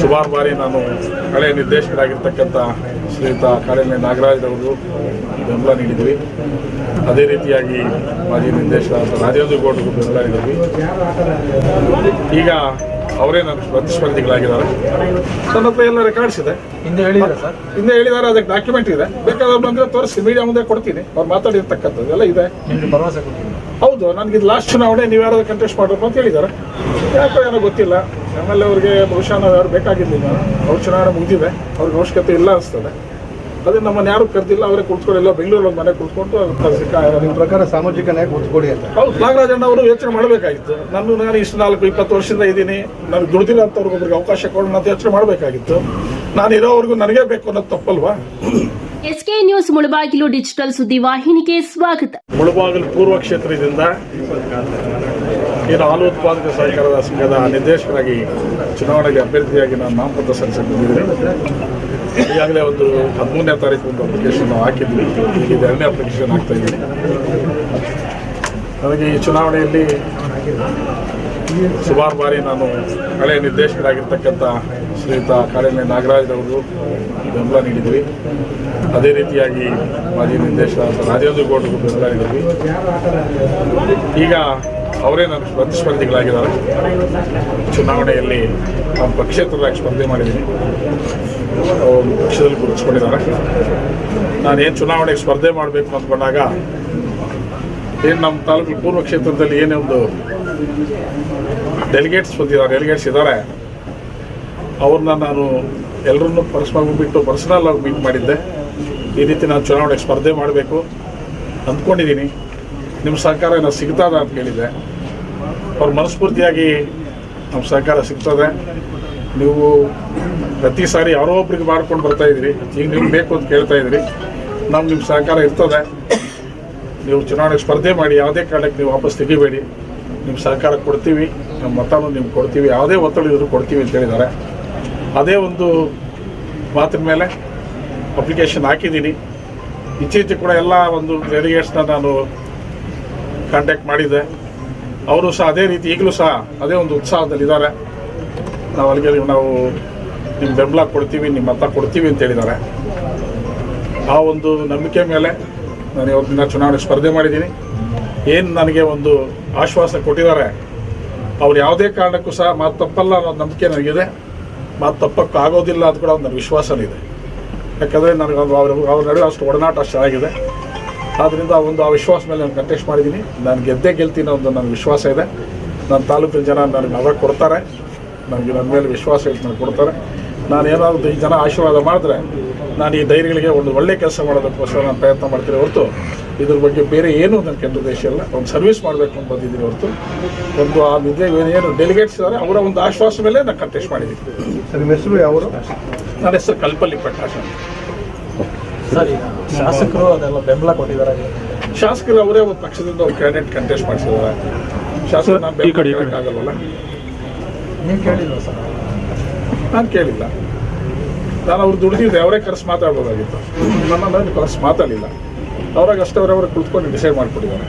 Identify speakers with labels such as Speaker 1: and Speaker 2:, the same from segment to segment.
Speaker 1: ಸುಮಾರು ಬಾರಿ ನಾನು ಹಳೆಯ ನಿರ್ದೇಶಕರಾಗಿರ್ತಕ್ಕಂಥ ಶ್ರೀಯುತ ಕಾಳಿನ ನಾಗರಾಜ್ ಅವರು ಬೆಂಬಲ ನೀಡಿದ್ವಿ. ಅದೇ ರೀತಿಯಾಗಿ ಮಾಜಿ ನಿರ್ದೇಶಕರಾದ ರಾಜೇಂದ್ರ ಗೌಡರು ಬೆಂಬಲ ನೀಡಿದ್ವಿ. ಈಗ ಅವರೇ ನನ್ನ ಪ್ರತಿಸ್ಪರ್ಧಿಗಳಾಗಿದ್ದಾರೆ. ನನ್ನ ಹತ್ರ ಎಲ್ಲ ರೆಕಾರ್ಡ್ಸ್ ಇದೆ.
Speaker 2: ಹಿಂದೆ ಹೇಳಿದ್ರೆ ಸರ್?
Speaker 1: ಹಿಂದೆ ಹೇಳಿದ್ದಾರೆ ಅದಕ್ಕೆ ಡಾಕ್ಯುಮೆಂಟ್ ಇದೆ. ಬೇಕಾದ್ರೆ ಬಂದರೆ ತೋರಿಸಿ ಮೀಡಿಯಾ ಮುಂದೆ ಕೊಡ್ತೀನಿ. ಅವ್ರು ಮಾತಾಡಿರ್ತಕ್ಕಂಥದ್ದು ಎಲ್ಲ ಇದೆ.
Speaker 2: ಭರವಸೆ
Speaker 1: ಹೌದು ನನಗೆ ಇದು ಲಾಸ್ಟ್ ಚುನಾವಣೆ ನೀವು ಯಾರಾದರೂ ಕಂಟೆಸ್ಟ್ ಮಾಡಬೇಕು ಅಂತ ಹೇಳಿದ್ದಾರೆ. ಯಾಕೋ ಏನೋ ಗೊತ್ತಿಲ್ಲ. ಆಮೇಲೆ ಅವ್ರಿಗೆ ಬಹುಶಃ ನಾವು ಯಾರು ಬೇಕಾಗಿರ್ಲಿಲ್ಲ. ಅವ್ರ ಚುನಾವಣೆ ಮುಗಿದಿದೆ ಅವ್ರಿಗೆ ಅವಶ್ಯಕತೆ ಇಲ್ಲ ಅನಿಸ್ತದೆ. ಅದೇ ನಮ್ಮನ್ನು ಯಾರು ಕರೆದಿಲ್ಲ ಅವರೇ ಕುಳಿತುಕೊಳ್ಳಿಲ್ಲ ಬೆಂಗಳೂರಲ್ಲಿ ಒಂದು ಮನೆ ಕುತ್ಕೊಂಡು
Speaker 2: ನಿಮ್ಮ ಪ್ರಕಾರ ಸಾಮಾಜಿಕ ನ್ಯಾಯ ಕೂತ್ಕೊಡಿ ಅಂತ.
Speaker 1: ಹೌದು ನಾಗರಾಜಣ್ಣ ಅವರು ಯೋಚನೆ ಮಾಡಬೇಕಾಗಿತ್ತು. ನಾನು ನಾನು ಇಷ್ಟು ನಾಲ್ಕು ಇಪ್ಪತ್ತು ವರ್ಷದಿಂದ ಇದ್ದೀನಿ. ನನಗೆ ಅಂತವ್ರಿಗೆ ಒಬ್ಬರಿಗೆ ಅವಕಾಶ ಕೊಡೋಣ ಅಂತ ಯೋಚನೆ ಮಾಡಬೇಕಾಗಿತ್ತು. ನಾನು ಇರೋವರೆಗೂ ನನಗೆ ಬೇಕು ಅನ್ನೋದು ತಪ್ಪಲ್ವಾ?
Speaker 3: ಎಸ್ಕೆ ನ್ಯೂಸ್ ಮುಳಬಾಗಿಲು ಡಿಜಿಟಲ್ ಸುದ್ದಿ ವಾಹಿನಿಗೆ ಸ್ವಾಗತ.
Speaker 1: ಮುಳಬಾಗಿಲು ಪೂರ್ವ ಕ್ಷೇತ್ರದಿಂದ ಏನು ಹಾಲು ಉತ್ಪಾದಕ ಸಹಕಾರದ ಸಂಘದ ನಿರ್ದೇಶಕರಾಗಿ ಚುನಾವಣೆಗೆ ಅಭ್ಯರ್ಥಿಯಾಗಿ ನಾನು ನಾಮಪತ್ರ ಸಲ್ಲಿಸಕ್ಕೆ ಬಂದಿದ್ದೀನಿ ಈಗಾಗಲೇ ಒಂದು ಹದಿಮೂರನೇ ತಾರೀಕು ಒಂದು ಅಪ್ಲಿಕೇಶನ್ ಹಾಕಿದ್ವಿ. ಈಗ ಎರಡನೇ ಅಪ್ಲಿಕೇಶನ್ ಹಾಕ್ತಾ ಇದ್ದೀನಿ ನನಗೆ ಈ ಚುನಾವಣೆಯಲ್ಲಿ ಸುಮಾರು ಬಾರಿ ನಾನು ಹಳೆಯ ನಿರ್ದೇಶಕರಾಗಿರ್ತಕ್ಕಂಥ ಶ್ರೀಯುತ ಕಾಳಿನ ನಾಗರಾಜ್ ಅವರು ಬೆಂಬಲ ನೀಡಿದ್ವಿ. ಅದೇ ರೀತಿಯಾಗಿ ಮಾಜಿ ನಿರ್ದೇಶಕ ರಾಜೇಂದ್ರ ಗೌಡರು ಬೆಂಬಲ ನೀಡಿದ್ವಿ. ಈಗ ಅವರೇ ನನ್ನ ಪ್ರತಿಸ್ಪರ್ಧಿಗಳಾಗಿದ್ದಾರೆ. ಚುನಾವಣೆಯಲ್ಲಿ ನಾನು ಪಕ್ಷೇತರರಾಗಿ ಸ್ಪರ್ಧೆ ಮಾಡಿದ್ದೀನಿ. ಅವರು ಪಕ್ಷದಲ್ಲಿ ಗುರುತಿಸ್ಕೊಂಡಿದ್ದಾರೆ. ನಾನೇನು ಚುನಾವಣೆಗೆ ಸ್ಪರ್ಧೆ ಮಾಡಬೇಕು ಅಂದ್ಕೊಂಡಾಗ ಏನು ನಮ್ಮ ತಾಲೂಕು ಪೂರ್ವ ಕ್ಷೇತ್ರದಲ್ಲಿ ಏನೇ ಒಂದು ಡೆಲಿಗೇಟ್ಸ್ ಬಂದಿದ್ದಾರೆ ಡೆಲಿಗೇಟ್ಸ್ ಇದ್ದಾರೆ. ಅವ್ರನ್ನ ನಾನು ಎಲ್ಲರನ್ನೂ ಪರಸ್ಪರ ಬಿಟ್ಟು ಪರ್ಸನಲ್ ಆಗಿ ಮೀಟ್ ಮಾಡಿದ್ದೆ. ಈ ರೀತಿ ನಾನು ಚುನಾವಣೆಗೆ ಸ್ಪರ್ಧೆ ಮಾಡಬೇಕು ಅಂದ್ಕೊಂಡಿದ್ದೀನಿ. ನಿಮ್ಮ ಸರ್ಕಾರ ಏನೋ ಸಿಗ್ತದ ಅಂತ ಕೇಳಿದ್ದೆ. ಅವ್ರ ಮನಸ್ಫೂರ್ತಿಯಾಗಿ ನಮ್ಮ ಸಹಕಾರ ಸಿಗ್ತದೆ. ನೀವು ಪ್ರತಿ ಸಾರಿ ಯಾರೋ ಒಬ್ರಿಗೆ ಮಾಡ್ಕೊಂಡು ಬರ್ತಾ ಇದ್ರಿ, ಈಗ ನಿಮ್ಗೆ ಬೇಕು ಅಂತ ಕೇಳ್ತಾ ಇದ್ರಿ ನಮ್ಮ ನಿಮ್ಮ ಸಹಕಾರ ಇರ್ತದೆ. ನೀವು ಚುನಾವಣೆಗೆ ಸ್ಪರ್ಧೆ ಮಾಡಿ, ಯಾವುದೇ ಕಾರಣಕ್ಕೆ ನೀವು ವಾಪಸ್ ತೆಗಿಬೇಡಿ. ನಿಮ್ಮ ಸಹಕಾರ ಕೊಡ್ತೀವಿ ನಮ್ಮ ಮತನೂ ನಿಮ್ಗೆ ಕೊಡ್ತೀವಿ, ಯಾವುದೇ ಒತ್ತಡ ಇದ್ರೂ ಕೊಡ್ತೀವಿ ಅಂತ ಹೇಳಿದ್ದಾರೆ. ಅದೇ ಒಂದು ಮಾತಿನ ಮೇಲೆ ಅಪ್ಲಿಕೇಶನ್ ಹಾಕಿದ್ದೀನಿ. ಇತ್ತೀಚೆಗೆ ಕೂಡ ಎಲ್ಲ ಒಂದು ಡೆಲಿಗೇಟ್ಸ್ನ ನಾನು ಕಾಂಟ್ಯಾಕ್ಟ್ ಮಾಡಿದ್ದೆ. ಅವರು ಸಹ ಅದೇ ರೀತಿ ಈಗಲೂ ಸಹ ಅದೇ ಒಂದು ಉತ್ಸಾಹದಲ್ಲಿದ್ದಾರೆ. ನಾವು ಅಲ್ಲಿಗೆ ನಾವು ನಿಮ್ಮ ಬೆಂಬಲ ಕೊಡ್ತೀವಿ ನಿಮ್ಮ ಮತ ಕೊಡ್ತೀವಿ ಅಂತ ಹೇಳಿದ್ದಾರೆ. ಆ ಒಂದು ನಂಬಿಕೆ ಮೇಲೆ ನಾನು ಇವತ್ತಿನ ಚುನಾವಣೆ ಸ್ಪರ್ಧೆ ಮಾಡಿದ್ದೀನಿ. ಏನು ನನಗೆ ಒಂದು ಆಶ್ವಾಸ ಕೊಟ್ಟಿದ್ದಾರೆ, ಅವ್ರು ಯಾವುದೇ ಕಾರಣಕ್ಕೂ ಸಹ ಮಾತು ತಪ್ಪಲ್ಲ ಅನ್ನೋ ನಂಬಿಕೆ ನನಗಿದೆ. ಮಾತು ತಪ್ಪಕ್ಕೆ ಆಗೋದಿಲ್ಲ ಅಂತ ಕೂಡ ಒಂದು ನನ್ನ ವಿಶ್ವಾಸನೂ ಇದೆ. ಯಾಕಂದರೆ ನನಗೆ ಅವ್ರ ಅವ್ರ ನಡುವೆ ಅಷ್ಟು ಒಡನಾಟ ಚೆನ್ನಾಗಿದೆ. ಆದ್ದರಿಂದ ಆ ಒಂದು ಆ ವಿಶ್ವಾಸ ಮೇಲೆ ನಾನು ಕಂಟೆಸ್ಟ್ ಮಾಡಿದ್ದೀನಿ. ನಾನು ಗೆದ್ದೇ ಗೆಲ್ತೀನಿ ಒಂದು ನನಗೆ ವಿಶ್ವಾಸ ಇದೆ. ನನ್ನ ತಾಲೂಕಿನ ಜನ ನನಗೆ ಮಗ ಕೊಡ್ತಾರೆ. ನನಗೆ ನನ್ನ ಮೇಲೆ ವಿಶ್ವಾಸ ಇಟ್ಟು ನನಗೆ ಕೊಡ್ತಾರೆ. ನಾನು ಏನಾದರೂ ಈ ಜನ ಆಶೀರ್ವಾದ ಮಾಡಿದ್ರೆ ನಾನು ಈ ಧೈರ್ಯಗಳಿಗೆ ಒಂದು ಒಳ್ಳೆ ಕೆಲಸ ಮಾಡೋದಕ್ಕೋಸ್ಕರ ನಾನು ಪ್ರಯತ್ನ ಮಾಡ್ತೀನಿ ಹೊರತು ಇದ್ರ ಬಗ್ಗೆ ಬೇರೆ ಏನೂ ನನ್ನ ಉದ್ದೇಶ ಇಲ್ಲ. ಒಂದು ಸರ್ವಿಸ್ ಮಾಡಬೇಕು ಅಂತ ಬಂದಿದ್ದೀನಿ ಹೊರತು. ಒಂದು ಆ ನಿದ್ದೆ ಏನು ಡೆಲಿಗೇಟ್ಸ್ ಇದ್ದಾರೆ ಅವರ ಒಂದು ಆಶ್ವಾಸ ಮೇಲೆ ನಾನು ಕಂಟೆಸ್ಟ್ ಮಾಡಿದ್ದೀನಿ.
Speaker 2: ಸರ್ ಹೆಸರು ಯಾವ
Speaker 1: ನನ್ನ ಹೆಸರು ಕಲ್ಪಲ್ಲಿ ಪ್ರಕಾಶ್ ಅಂತ.
Speaker 2: ಶಾಸಕರು ಅದೆಲ್ಲ ಬೆಂಬಲ ಕೊಟ್ಟಿದ್ದಾರೆ.
Speaker 1: ಶಾಸಕರು ಅವರೇ ಒಂದು ಪಕ್ಷದಿಂದ ಅವ್ರು ಕ್ಯಾಂಡಿಡೇಟ್ ಕಂಟೆಸ್ಟ್ ಮಾಡಿಸಿದ್ದಾರೆ. ಶಾಸಕರು ನಾನು ಕಡೆ ಆಗಲ್ವಲ್ಲ
Speaker 2: ನೀವು ಕೇಳಿಲ್ಲ ಸರ್?
Speaker 1: ನಾನು ಕೇಳಿಲ್ಲ. ನಾನು ಅವ್ರು ದುಡಿದಿದ್ದೆ ಅವರೇ ಕರೆಸಿ ಮಾತಾಡ್ಬೋದಾಗಿತ್ತು. ನನ್ನನ್ನು ಕರೆಸಿ ಮಾತಾಡಲಿಲ್ಲ. ಅವ್ರಾಗ ಅಷ್ಟೇ ಅವರವ್ರೆ ಕುಳಿತುಕೊಂಡು ಡಿಸೈಡ್ ಮಾಡಿಕೊಟ್ಟಿದ್ದಾರೆ.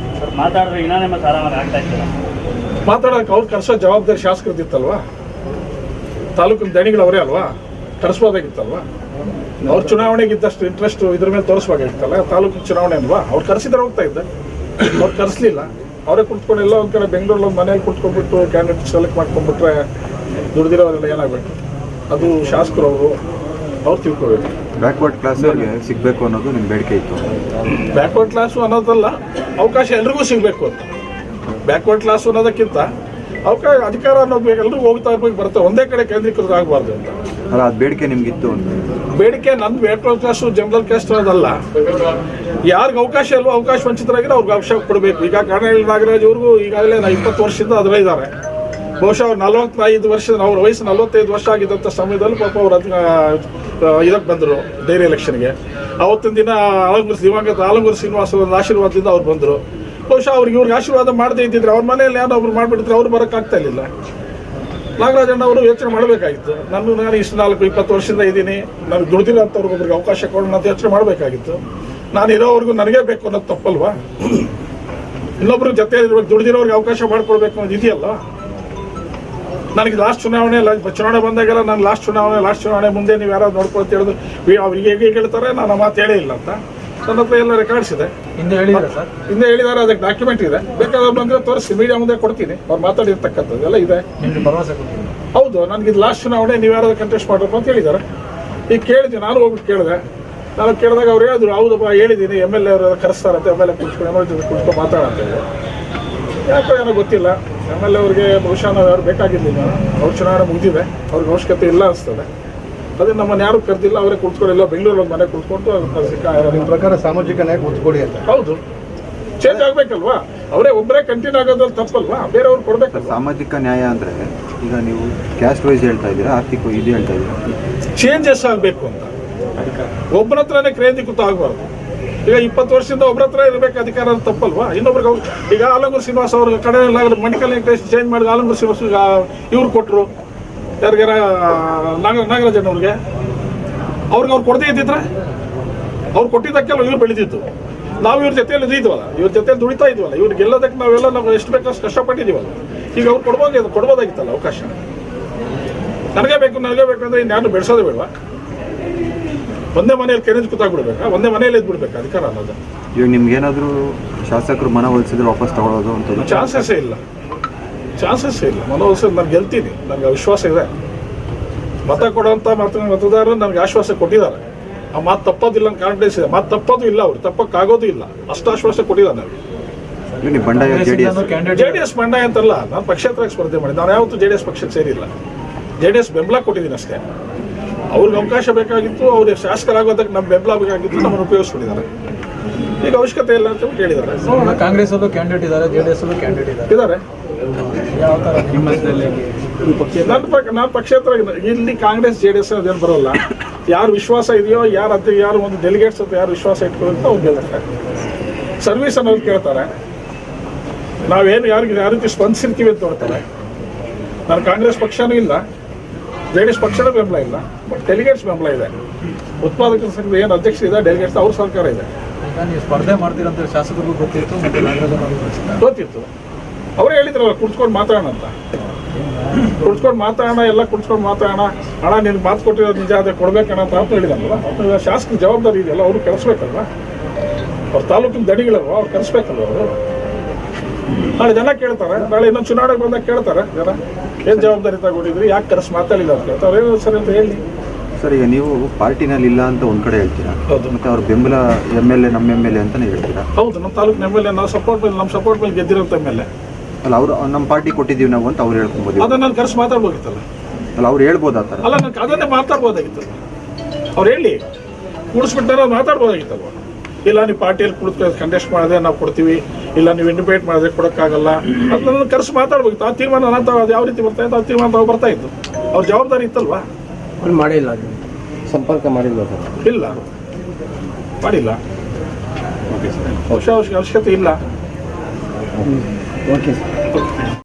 Speaker 1: ಮಾತಾಡೋಕೆ ಅವ್ರು ಕರೆಸೋ ಜವಾಬ್ದಾರಿ ಶಾಸಕರದಿತ್ತಲ್ವಾ ತಾಲೂಕಿನ ದಣಿಗಳು ಅವರೇ ಅಲ್ವಾ? ಕರೆಸ್ಬೋದಾಗಿತ್ತಲ್ವಾ? ಅವ್ರ ಚುನಾವಣೆಗೆ ಇದ್ದಷ್ಟು ಇಂಟ್ರೆಸ್ಟ್ ಇದ್ರ ಮೇಲೆ ತೋರಿಸ್ಬೇಕಾಗಿತ್ತಲ್ಲ ತಾಲೂಕಿನ ಚುನಾವಣೆ ಅಲ್ವಾ? ಅವ್ರು ಕರೆಸಿದ್ರೆ ಹೋಗ್ತಾ ಇದ್ದೆ. ಅವ್ರು ಕರೆಸ್ಲಿಲ್ಲ. ಅವರೇ ಕುತ್ಕೊಂಡು ಎಲ್ಲ ಒಂದು ಕಡೆ ಬೆಂಗಳೂರಲ್ಲಿ ಒಂದು ಮನೇಲಿ ಕುತ್ಕೊಂಡ್ಬಿಟ್ಟು ಕ್ಯಾಂಡಿಡೇಟ್ ಸೆಲೆಕ್ಟ್ ಮಾಡ್ಕೊಂಡ್ಬಿಟ್ರೆ ದುಡ್ದಿರೋರೆಲ್ಲ ಏನಾಗಬೇಕು? ಅದು ಶಾಸಕರು ಅವರು ಅವ್ರು ತಿಳ್ಕೊಬೇಕು
Speaker 4: ಬ್ಯಾಕ್ವರ್ಡ್ ಕ್ಲಾಸ್ ಸಿಗಬೇಕು ಅನ್ನೋದು ನಿಮ್ಮ ಬೇಡಿಕೆ ಇತ್ತು.
Speaker 1: ಬ್ಯಾಕ್ವರ್ಡ್ ಕ್ಲಾಸು ಅನ್ನೋದಲ್ಲ ಅವಕಾಶ ಎಲ್ರಿಗೂ ಸಿಗಬೇಕು ಅಂತ. ಬ್ಯಾಕ್ವರ್ಡ್ ಕ್ಲಾಸು ಅನ್ನೋದಕ್ಕಿಂತ ಅವಕಾಶ ಅಧಿಕಾರ ಅನ್ನೋದು ಎಲ್ಲರೂ ಹೋಗ್ತಾ ಹೋಗಿ ಬರುತ್ತೆ. ಒಂದೇ ಕಡೆ ಕೇಂದ್ರೀಕೃತ ಆಗಬಾರ್ದು ಅಂತ.
Speaker 4: ಅಲ್ಲ ಅದು ಬೇಡಿಕೆ ನಿಮ್ಗಿತ್ತು ಅಂತ
Speaker 1: ಬೇಡಿಕೆ ನಂದು ಮೆಟ್ರೋ ಕ್ಯಾಸ್ಟ್ ಜನರಲ್ ಕ್ಯಾಸ್ಟ್ ಅದಲ್ಲ. ಯಾರಿಗೆ ಅವಕಾಶ ಇಲ್ವೋ ಅವಕಾಶ ವಂಚಿತರಾಗಿರೋ ಅವ್ರಿಗೆ ಅವಕಾಶ ಕೊಡಬೇಕು. ಈಗ ಕಾರಣಹಳ್ಳಿ ನಾಗರಾಜ್ ಅವ್ರಿಗೂ ಈಗಾಗಲೇ ನಾ ಇಪ್ಪತ್ತು ವರ್ಷದಿಂದ ಅದರೇ ಇದ್ದಾರೆ. ಬಹುಶಃ ಅವ್ರು ನಲವತ್ತೈದು ವರ್ಷ ಅವ್ರ ವಯಸ್ಸು ನಲವತ್ತೈದು ವರ್ಷ ಆಗಿದ್ದಂಥ ಸಮಯದಲ್ಲಿ ಪಾಪ ಅವ್ರು ಅದನ್ನ ಇದಕ್ಕೆ ಬಂದರು ಡೈರಿ ಎಲೆಕ್ಷನ್ಗೆ. ಅವತ್ತಿನ ದಿನ ಆಲಂಗೂರು ದಿವಂಗತ ಆಲಂಗೂರು ಶ್ರೀನಿವಾಸ ಆಶೀರ್ವಾದದಿಂದ ಅವ್ರು ಬಂದರು. ಬಹುಶಃ ಅವ್ರಿಗೆ ಇವ್ರಿಗೆ ಆಶೀರ್ವಾದ ಮಾಡದೇ ಇದ್ದಿದ್ರೆ ಅವ್ರ ಮನೆಯಲ್ಲಿ ಯಾರೋ ಒಬ್ರು ಮಾಡಿಬಿಟ್ಟಿದ್ರೆ ಅವ್ರು ಬರೋಕ್ಕಾಗ್ತಾ ಇರಲಿಲ್ಲ. ನಾಗರಾಜಣ್ಣ ಅವರು ಯೋಚನೆ ಮಾಡಬೇಕಾಗಿತ್ತು. ನಾನು ನಾನು ಇಷ್ಟು ನಾಲ್ಕು, ಇಪ್ಪತ್ತು ವರ್ಷದಿಂದ ಇದ್ದೀನಿ. ನಾನು ದುಡ್ದಿರೋ ಅಂಥವ್ರಿಗೊಬ್ರಿಗೆ ಅವಕಾಶ ಕೊಡೋಣ ಅಂತ ಯೋಚನೆ ಮಾಡಬೇಕಾಗಿತ್ತು. ನಾನು ಇರೋವರೆಗೂ ನನಗೇ ಬೇಕು ಅನ್ನೋದು ತಪ್ಪಲ್ವಾ? ಇನ್ನೊಬ್ರು ಜೊತೆ ಇರ್ಬೇಕು ದುಡ್ದಿರೋರಿಗೆ ಅವಕಾಶ ಮಾಡಿಕೊಡ್ಬೇಕು ಅನ್ನೋದು ಇದೆಯಲ್ಲ? ನನಗೆ ಲಾಸ್ಟ್ ಚುನಾವಣೆ ಚುನಾವಣೆ ಬಂದಾಗೆಲ್ಲ ನಾನು ಲಾಸ್ಟ್ ಚುನಾವಣೆ ಲಾಸ್ಟ್ ಚುನಾವಣೆ ಮುಂದೆ ನೀವು ಯಾರಾದ್ರು ನೋಡ್ಕೊಳ್ತ ಅವ್ರಿಗೆ ಅವ್ರು ಹೇಗೆ ಹೇಳ್ತಾರೆ? ನಾನು ಮಾತು ಹೇಳೇ ಇಲ್ಲ ಅಂತ. ನನ್ನ ಹತ್ರ ಎಲ್ಲ ರೆಕಾರ್ಡ್ಸ್ ಇದೆ
Speaker 2: ಹಿಂದೆ ಹೇಳಿದ್ದಾರೆ ಸರ್.
Speaker 1: ಹಿಂದೆ ಹೇಳಿದ್ದಾರೆ ಅದಕ್ಕೆ ಡಾಕ್ಯುಮೆಂಟ್ ಇದೆ. ಬೇಕಾದ್ರೆ ಬಂದ್ರೆ ತೋರಿಸಿ ಮೀಡಿಯಾ ಮುಂದೆ ಕೊಡ್ತೀನಿ. ಅವ್ರು ಮಾತಾಡಿರ್ತಕ್ಕಂಥದ್ದು ಎಲ್ಲ ಇದೆ.
Speaker 2: ನಿಮಗೆ ಭರವಸೆ
Speaker 1: ಹೌದು ನನಗೆ ಇದು ಲಾಸ್ಟ್ ಚುನಾವಣೆ ನೀವು ಯಾರಾದ್ರು ಕಂಟೆಸ್ಟ್ ಮಾಡಬೇಕು ಅಂತ ಹೇಳಿದ್ದಾರೆ ಈಗ ಕೇಳಿದೆ ನಾನು ಹೋಗ್ಬಿಟ್ಟು ಕೇಳಿದೆ. ನಾನು ಕೇಳಿದಾಗ ಅವ್ರು ಹೇಳಿದ್ರು ಹೌದಪ್ಪ ಹೇಳಿದ್ದೀನಿ ಎಂ ಎಲ್ ಎ ಅವರು ಕರೆಸ್ತಾರಂತೆ ಎಂ ಎಲ್ ಎ ಕುಂಚ್ಕೊಂಡು ಎಂ ಎಲ್ ಎ ಕುತ್ಕೊಂಡು ಮಾತಾಡಂತ ಹೇಳಿ. ಯಾಕೋ ಏನೋ ಗೊತ್ತಿಲ್ಲ. ಎಂ ಎಲ್ ಎ ಅವ್ರಿಗೆ ಬಹುಶಃ ನಾವು ಯಾರು ಬೇಕಾಗಿರ್ಲಿಲ್ಲ. ಅವ್ರ ಚುನಾವಣೆ ಮುಗಿದಿದೆ. ಅವ್ರಿಗೆ ಅವಶ್ಯಕತೆ ಇಲ್ಲ ಅನಿಸ್ತದೆ. ಅದೇ ನಮ್ಮನ್ನು ಯಾರು ಕರೆದಿಲ್ಲ ಅವರೇ ಕುತ್ಕೊಂಡು ಎಲ್ಲ ಬೆಂಗಳೂರಲ್ಲಿ ಒಂದು ಮನೆ ಕುಳಿತುಕೊಂಡು
Speaker 5: ನಿಮ್ಮ ಪ್ರಕಾರ ಸಾಮಾಜಿಕ ನ್ಯಾಯ ಒತ್ತುಕೊಡಿ ಅಂತ.
Speaker 1: ಹೌದು. ಚೇಂಜ್ ಆಗ್ಬೇಕಲ್ವಾ? ಅವರೇ ಒಬ್ಬರೇ ಕಂಟಿನ್ಯೂ ಆಗೋದ್ರಲ್ಲಿ ತಪ್ಪಲ್ವಾ? ಬೇರೆಯವ್ರು ಕೊಡ್ಬೇಕು
Speaker 4: ಸಾಮಾಜಿಕ ನ್ಯಾಯ ಅಂದ್ರೆ ಈಗ ನೀವು ಕ್ಯಾಸ್ಟ್ ವೈಸ್ ಹೇಳ್ತಾ ಇದ್ದೀರಾ ಆರ್ಥಿಕ ಇದು ಹೇಳ್ತಾ ಇದ್ದೀರಾ?
Speaker 1: ಚೇಂಜಸ್ ಆಗಬೇಕು ಅಂತ. ಒಬ್ಬರ ಹತ್ರನೇ ಕ್ರೇಂದೀಕೃತ ಆಗಬಾರ್ದು. ಈಗ ಇಪ್ಪತ್ತು ವರ್ಷದಿಂದ ಒಬ್ಬರ ಹತ್ರ ಇರಬೇಕು ಅಧಿಕಾರ ತಪ್ಪಲ್ವಾ? ಇನ್ನೊಬ್ರಿಗೆ ಅವ್ರು- ಈಗ ಆಲಂಗೂರು ಶ್ರೀನಿವಾಸ ಅವ್ರ ಕಡೆ ಮಣಿಕಲ್ ವೆಂಕಟೇಶ್ ಚೇಂಜ್ ಮಾಡಿದ ಆಲಂಗೂರು ಶ್ರೀನಿವಾಸ ಇವ್ರು ಕೊಟ್ಟರು ಯಾರಿಗಾರ ನಾಗ ನಾಗರಾಜನ್ ಅವ್ರಿಗೆ ಅವ್ರಿಗೆ ಅವ್ರು ಕೊಡದೇ ಇದ್ದಿದ್ರೆ ಅವ್ರು ಕೊಟ್ಟಿದ್ದಕ್ಕೆಲ್ಲ ಇವ್ರು ಬೆಳೆದಿತ್ತು ನಾವು ಇವ್ರ ಜೊತೆಯಲ್ಲಿ ಇದ್ದೀವಲ್ಲ ಇವ್ರ ಜೊತೆಯಲ್ಲಿ ದುಡಿತಾ ಇದೀವಲ್ಲ ಇವ್ರು ಗೆಲ್ಲೋದಕ್ಕೆ ನಾವೆಲ್ಲ ನಾವು ಎಷ್ಟು ಬೇಕಷ್ಟು ಕಷ್ಟಪಟ್ಟಿದ್ದೀವಲ್ಲ. ಈಗ ಅವ್ರು ಕೊಡ್ಬೋದು ಕೊಡ್ಬೋದಾಗಿತ್ತಲ್ಲ ಅವಕಾಶ. ನನಗೆ ಬೇಕು ನನಗೆ ಬೇಕು ಅಂದರೆ ಇನ್ಯಾರು ಬೆಳೆಸೋದೇ ಬೇಡ ಒಂದೇ ಮನೆಯಲ್ಲಿ ಕೆರೆದು ಕೂತಾಗ್ಬಿಡ್ಬೇಕಾ? ಒಂದೇ ಮನೆಯಲ್ಲಿ ಇದ್ಬಿಡ್ಬೇಕಾ ಅಧಿಕಾರ ಅನ್ನೋದು?
Speaker 4: ಇವಾಗ ನಿಮ್ಗೇನಾದರೂ ಶಾಸಕರು ಮನವೊಲಿಸಿದ್ರೆ ವಾಪಸ್ ತಗೊಳ್ಳೋದು ಅಂತ
Speaker 1: ಚಾನ್ಸಸ್ಸೇ ಇಲ್ಲ. ಚಾನ್ಸಸ್ಸೇ ಇಲ್ಲ. ಮನವೊಲಿಸೋದು ನಾನು ಗೆಲ್ತೀನಿ. ನನಗೆ ವಿಶ್ವಾಸ ಇದೆ. ಮತ ಕೊಡುವಂಥ ಮತ ಮತದಾರರು ನನಗೆ ಆಶ್ವಾಸ ಕೊಟ್ಟಿದ್ದಾರೆ. ಆ ಮಾತು ತಪ್ಪೋದಿಲ್ಲ ಅಂತ ಕಾನ್ಫಿಡೆನ್ಸ್ ಇದೆ. ಮಾತು ತಪ್ಪೋದು ಇಲ್ಲ ಅವ್ರು. ತಪ್ಪಕ್ಕಾಗೋದು ಇಲ್ಲ. ಅಷ್ಟು ಆಶ್ವಾಸ ಕೊಟ್ಟಿದ್ದಾರೆ ನನಗೆ.
Speaker 4: ಜೆ ಡಿ ಎಸ್
Speaker 1: ಬಂಡಾಯ ಅಂತಲ್ಲ ನಾನು ಪಕ್ಷೇತರಕ್ಕೆ ಸ್ಪರ್ಧೆ ಮಾಡಿದ್ದೆ. ನಾನು ಯಾವತ್ತೂ ಜೆ ಡಿ ಎಸ್ ಪಕ್ಷಕ್ಕೆ ಸೇರಿಲ್ಲ. ಜೆ ಡಿ ಎಸ್ ಬೆಂಬಲ ಕೊಟ್ಟಿದ್ದೀನಿ ಅಷ್ಟೇ. ಅವ್ರಿಗೆ ಅವಕಾಶ ಬೇಕಾಗಿತ್ತು ಅವ್ರಿಗೆ ಶಾಸಕರಾಗೋದಕ್ಕೆ ನಮ್ಮ ಬೆಂಬಲ ಬೇಕಾಗಿತ್ತು ನಮ್ಮನ್ನು ಉಪಯೋಗಿಸ್ಕೊಂಡಿದ್ದಾರೆ. ಈಗ ಅವಶ್ಯಕತೆ ಇಲ್ಲ ಅಂತ ಕೇಳಿದ್ದಾರೆ ಹೇಳಿದ್ದಾರೆ
Speaker 2: ಕಾಂಗ್ರೆಸ್ ಅಲ್ಲೂ ಕ್ಯಾಂಡಿಡೇಟ್ ಇದ್ದಾರೆ ಜೆ ಡಿ ಎಸ್ ಅಲ್ಲೂ ಕ್ಯಾಂಡಿಡೇಟ್ ಇದ್ದಾರೆ.
Speaker 1: ಇದ್ದಾರೆ.
Speaker 2: ಯಾವ ಥರ
Speaker 1: ನನ್ನ ಪಕ್ಷ ನಾನು ಪಕ್ಷೇತರ ಇಲ್ಲಿ ಕಾಂಗ್ರೆಸ್ ಜೆ ಡಿ ಎಸ್ ಅದೇನು ಬರೋಲ್ಲ. ಯಾರು ವಿಶ್ವಾಸ ಇದೆಯೋ ಯಾರು ಅದ ಯಾರು ಒಂದು ಡೆಲಿಗೇಟ್ಸ್ ಅಂತ ಯಾರು ವಿಶ್ವಾಸ ಇಟ್ಕೊಳ್ಳೋ ಅವ್ರು ಗೆಲ್ತಾರೆ ಸರ್ವಿಸ್ ಅನ್ನೋದು ಕೇಳ್ತಾರೆ. ನಾವೇನು ಯಾರಿಗೆ ಯಾವ ರೀತಿ ಸ್ಪಂದಿಸಿರ್ತೀವಿ ಅಂತ ನೋಡ್ತಾರೆ ನಾನು ಕಾಂಗ್ರೆಸ್ ಪಕ್ಷನೂ ಇಲ್ಲ ಜೆ ಡಿ ಎಸ್ ಪಕ್ಷನೂ ಬೆಂಬಲ ಇಲ್ಲ ಬಟ್ ಡೆಲಿಗೇಟ್ಸ್ ಬೆಂಬಲ ಇದೆ. ಉತ್ಪಾದಕರ ಸಂಘದ ಏನು ಅಧ್ಯಕ್ಷ ಇದೆ ಡೆಲಿಗೇಟ್ಸ್ ಅವ್ರ ಸರ್ಕಾರ ಇದೆ.
Speaker 2: ನೀವು ಸ್ಪರ್ಧೆ ಮಾಡ್ತೀರಂತ ಶಾಸಕರಿಗೂ ಗೊತ್ತಿತ್ತು ಮತ್ತೆ ಗೊತ್ತಿತ್ತು.
Speaker 1: ಅವ್ರು ಹೇಳಿದ್ರಲ್ಲ, ಕುಡ್ಸ್ಕೊಂಡು ಮಾತಾಡೋಣ ಅಂತ. ಕುಡ್ಸ್ಕೊಂಡು ಮಾತಾಡೋಣ, ಎಲ್ಲ ಕುಡ್ಸ್ಕೊಂಡು ಮಾತಾಡೋಣ. ಹಣ ನಿನ್ಗೆ ಮಾತು ಕೊಟ್ಟಿರೋದು ನಿಜ, ಅದೇ ಕೊಡ್ಬೇಕಣ ಅಂತ ಅಂತ ಹೇಳಿದಲ್ವ ಶಾಸಕ ಜವಾಬ್ದಾರಿ ಇದೆಯಲ್ಲ, ಅವರು ಕಳಿಸ್ಬೇಕಲ್ವ ಅವ್ರ ತಾಲೂಕಿನ ದಡಿಗಳಲ್ವ ಅವ್ರು ಕಳಿಸ್ಬೇಕಲ್ವ ಅವರು? ನಾಳೆ ಜನ ಕೇಳ್ತಾರೆ, ನಾಳೆ ಇನ್ನೊಂದು ಚುನಾವಣೆಗೆ ಬಂದಾಗ ಕೇಳ್ತಾರೆ ಜನ. ಏನು ಜವಾಬ್ದಾರಿ ತಗೊಂಡಿದ್ರಿ, ಯಾಕೆ ಕರೆಸ್ ಮಾತಾಡಿಲ್ಲ ಅಂತ ಕೇಳ್ತಾರೆ. ಸರಿ ಅಂತ ಹೇಳಿ.
Speaker 4: ಸರ್ ಈಗ ನೀವು ಪಾರ್ಟಿನಲ್ಲಿ ಇಲ್ಲ ಅಂತ ಒಂದ್ ಕಡೆ ಹೇಳ್ತೀರಾ?
Speaker 1: ಹೌದು.
Speaker 4: ಮತ್ತೆ ಅವ್ರ ಬೆಂಬಲ ಎಂ ಎಲ್ ಎ ನಮ್ಮ ಎಂ ಎಲ್ ಎ ಅಂತಾನೆ ಹೇಳ್ತೀರಾ?
Speaker 1: ಹೌದು ನಮ್ಮ ತಾಲೂಕಿನ ಎಂ ಎಲ್ ಎ ನಾವು ಸಪೋರ್ಟ್ ಮೇಲೆ ನಮ್ಮ ಸಪೋರ್ಟ್ ಮೇಲೆ ಗೆದ್ದಿರೋಂಥ ಎ.
Speaker 4: ಅಲ್ಲ ಅವ್ರು ನಮ್ಮ ಪಾರ್ಟಿ ಕೊಟ್ಟಿದ್ದೀವಿ ನಾವು ಅಂತ ಅವ್ರು ಹೇಳ್ಕೊಬೋದು.
Speaker 1: ಅದನ್ನ ನಾನು ಕರೆಸಿ ಮಾತಾಡ್ಬೋದಿತ್ತಲ್ಲ?
Speaker 4: ಅಲ್ಲ ಅವ್ರು ಹೇಳ್ಬೋದು ಆ ಥರ?
Speaker 1: ಅಲ್ಲ ನಾನು ಅದನ್ನೇ ಮಾತಾಡ್ಬೋದಾಗಿತ್ತಲ್ಲ ಅವ್ರು ಹೇಳಿ ಕೂಡಿಸ್ಬಿಟ್ಟಾರ ಮಾತಾಡ್ಬೋದಾಗಿತ್ತಲ್ವ? ಇಲ್ಲ ನೀವು ಪಾರ್ಟಿಯಲ್ಲಿ ಕುಳಿತು ಕಂಟೆಸ್ಟ್ ಮಾಡಿದೆ ನಾವು ಕೊಡ್ತೀವಿ ಇಲ್ಲ ನೀವು ಇಂಡಿಪೇಟ್ ಮಾಡಿದ್ರೆ ಕೊಡೋಕ್ಕಾಗಲ್ಲ. ಅದನ್ನ ಕರೆಸಿ ಮಾತಾಡ್ಬೇಕಿತ್ತು ಆ ತೀರ್ಮಾನ ಅದು ಯಾವ ರೀತಿ ಬರ್ತಾ ಇತ್ತು? ಆ ತೀರ್ಮಾನ ತಾವು ಬರ್ತಾ ಇತ್ತು ಅವ್ರ ಜವಾಬ್ದಾರಿ ಇತ್ತಲ್ವಾ?
Speaker 5: ಮಾಡಿಲ್ಲ ಸಂಪರ್ಕ ಮಾಡಿಲ್ಲ ಸರ್?
Speaker 1: ಇಲ್ಲ. ಮಾಡಿಲ್ಲ. ಓಕೆ ಸರ್ ಅವಶ್ಯ ಅವಶ್ಯಕತೆ ಇಲ್ಲ.
Speaker 5: Okay sir.